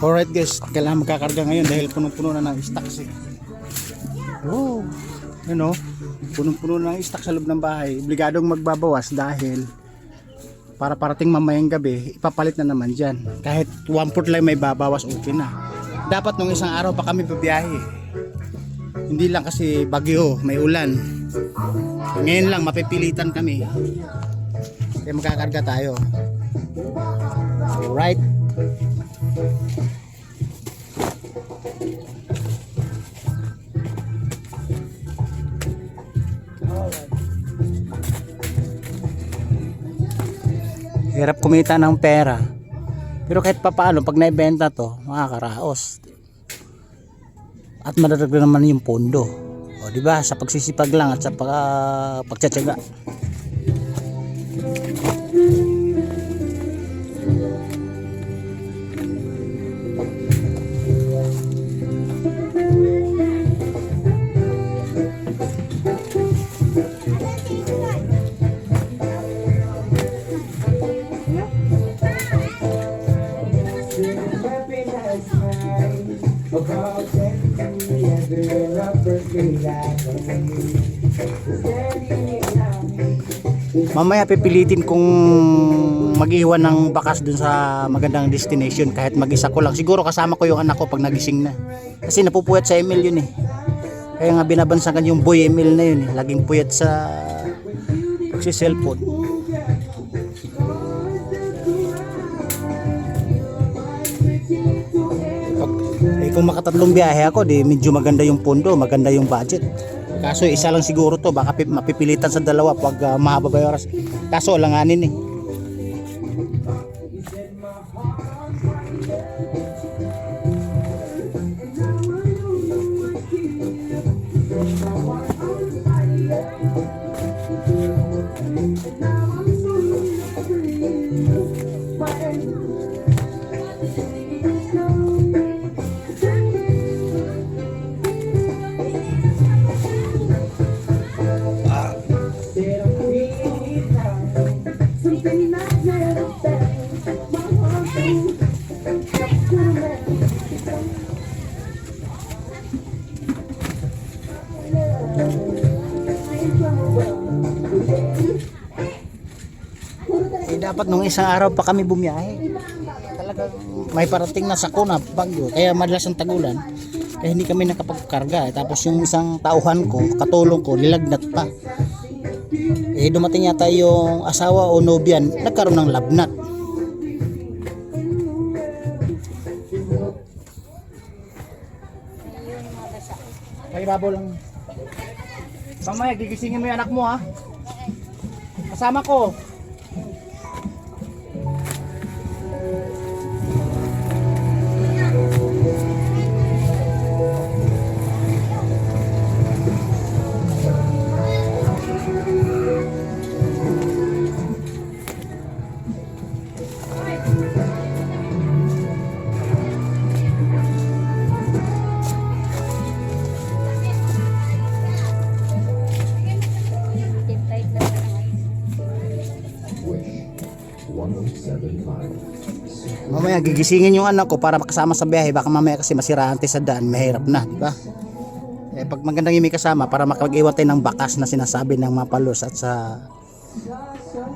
Alright guys, kailangan magkakarga ngayon dahil punong-puno na ng stocks eh. Oh, you know, punong-puno na ng stock sa loob ng bahay. Obligadong magbabawas dahil para parating mamayang gabi, ipapalit na naman dyan. Kahit 1 foot lang may babawas, okay na. Dapat nung isang araw pa kami babiyahe. Hindi lang kasi bagyo, may ulan. Ngayon lang, mapipilitan kami. Kaya magkakarga tayo. Alright. Hirap kumita ng pera. Pero kahit papaano, pag naibenta to, makakaraos. At madadagdag naman yung pondo. O, di ba? Sa pagsisipag lang at sa pag, pagtsatsaga. Mamaya pipilitin kong mag-iwan ng bakas dun sa magandang destination kahit mag-isa ko lang. Siguro kasama ko yung anak ko pag nagising na. Kasi napupuyat sa email yun eh. Kaya nga binabansagan yung boy email na yun eh. Laging puyat sa si cellphone. Pag, eh, kung makatatlong biyahe ako, di medyo maganda yung pondo, maganda yung budget. Kaso isa lang siguro to, baka pi- mapipilitan sa dalawa pag uh, mahaba ba oras. Kaso alanganin eh. Dapat nung isang araw pa kami bumiyahe. Talagang may parating na sakuna, bagyo. Kaya madalas ang tagulan. Kaya hindi kami nakapagkarga. Tapos yung isang tauhan ko, katulong ko, lilagnat pa. Eh dumating yata yung asawa o nobyan, nagkaroon ng labnat. May babaw lang. Mamaya gigisingin mo yung anak mo ha. Kasama ko. Mamaya gigisingin yung anak ko para makasama sa biyahe. Baka mamaya kasi masiraan tayo sa daan. Mahirap na, di ba? Eh, pag magandang yung may kasama para makapag-iwan tayo ng bakas na sinasabi ng mga palos at sa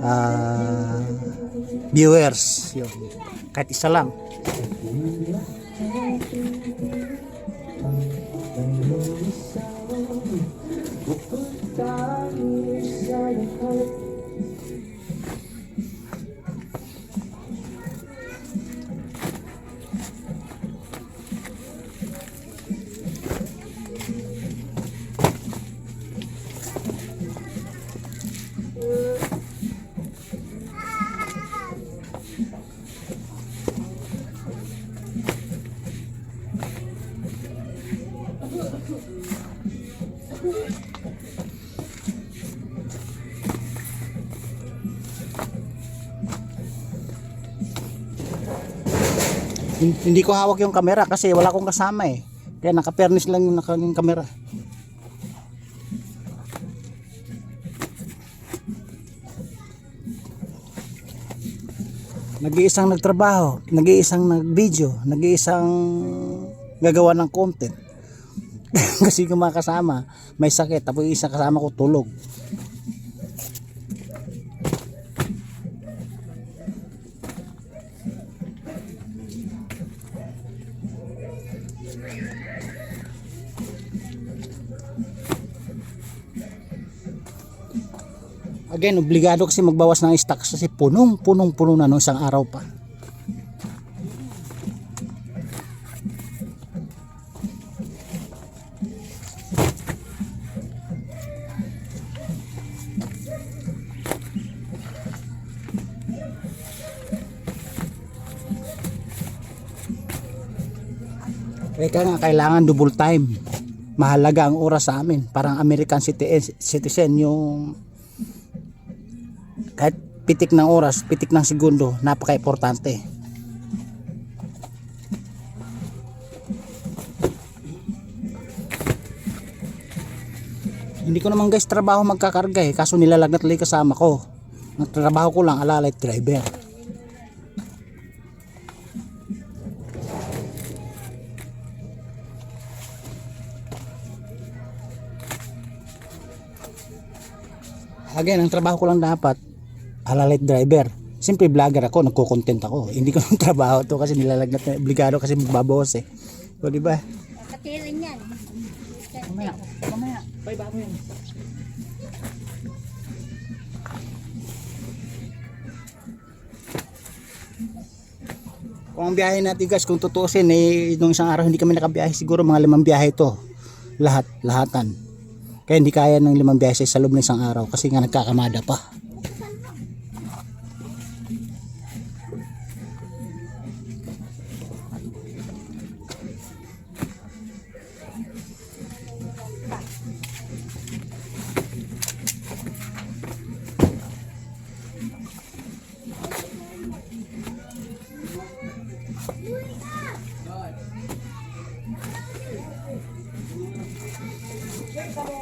ah, viewers. Yun. Kahit isa lang. Hindi ko hawak yung camera kasi wala akong kasama eh. Kaya naka-pernis lang yung naka camera. Nag-iisang nagtrabaho, nag-iisang nag-video, nag-iisang gagawa ng content. Kasi yung mga kasama, may sakit, tapos isang kasama ko tulog. Again, obligado kasi magbawas ng stocks kasi punong, punong, puno na nung isang araw pa. Kaya nga kailangan double time. Mahalaga ang oras sa amin. Parang American citi- citizen yung kahit pitik ng oras, pitik ng segundo, napaka-importante. Hindi ko naman guys trabaho magkakarga eh, kaso nilalagnat lang kasama ko. Ang ko lang alalay driver. Again, ang trabaho ko lang dapat alalit driver. Siyempre vlogger ako, nagko-content ako. Hindi ko ng trabaho to kasi nilalagnat na obligado kasi magbabawas eh. O di ba? Katilan yan. Mamaya, mamaya. Bye mo yun? Kung ang biyahe natin guys, kung tutuusin eh, nung isang araw hindi kami nakabiyahe, siguro mga limang biyahe to. Lahat, lahatan. Kaya hindi kaya ng limang biyahe sa loob ng isang araw kasi nga nagkakamada pa.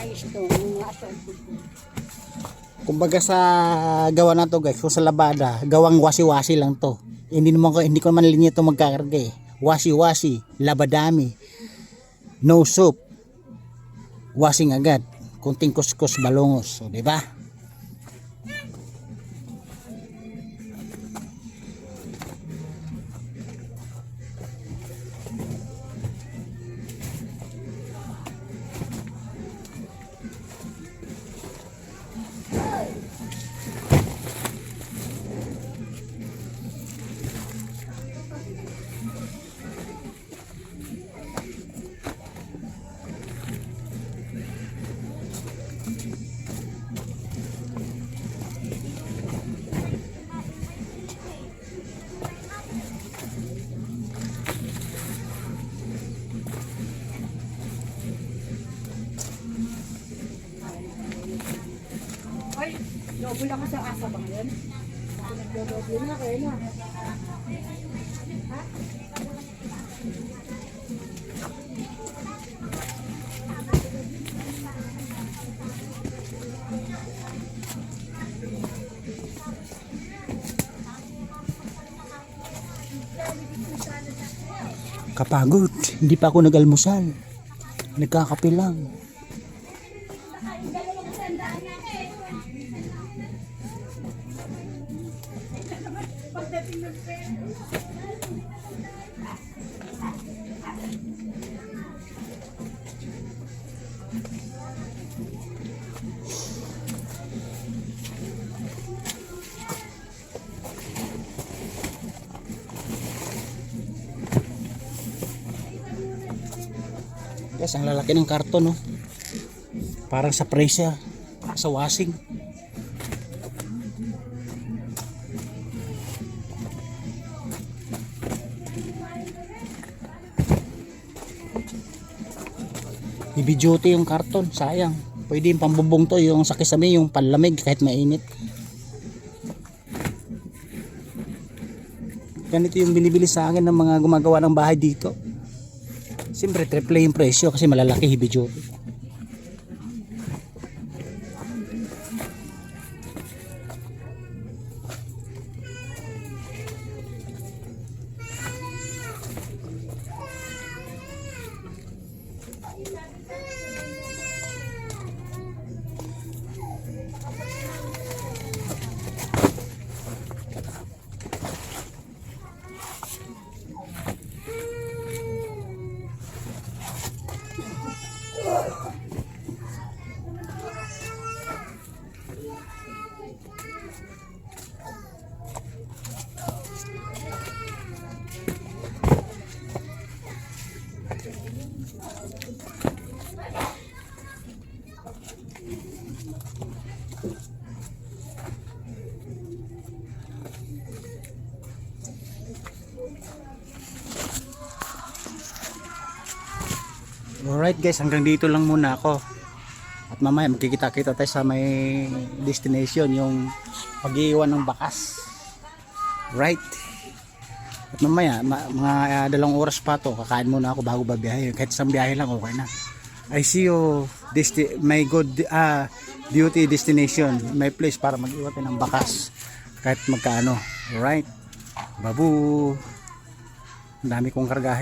inayos to. Yung asol. Kumbaga sa gawa na to guys, kung sa labada, gawang wasi-wasi lang to. Hindi naman ko hindi ko naman linya to magkakarga eh. Wasi-wasi, labadami. No soup. Washing agad. Kunting kuskus balongos, so, di ba? Double ako sa asa ba ngayon? Nagdodoble na kayo na. Kapagod. Hindi pa ako nag-almusal. Nagkakape lang. Guys, ang lalaki ng karton, no? Parang sa presa, sa washing. Heavy duty yung karton, sayang. Pwede yung pambubong to, yung sa kisame, yung panlamig kahit mainit. Ganito yung binibili sa akin ng mga gumagawa ng bahay dito. Siyempre, triple yung presyo kasi malalaki heavy Alright guys, hanggang dito lang muna ako. At mamaya magkikita-kita tayo sa may destination, yung pag-iwan ng bakas. Right? At mamaya, ma- mga ah, dalawang oras pa to, kakain muna ako bago babiyahe. Kahit isang biyahe lang, okay na. I see you, my good ah, beauty destination, my place para mag-iwan tayo ng bakas. Kahit magkaano. Alright? Babu! Ang dami kong kargahe.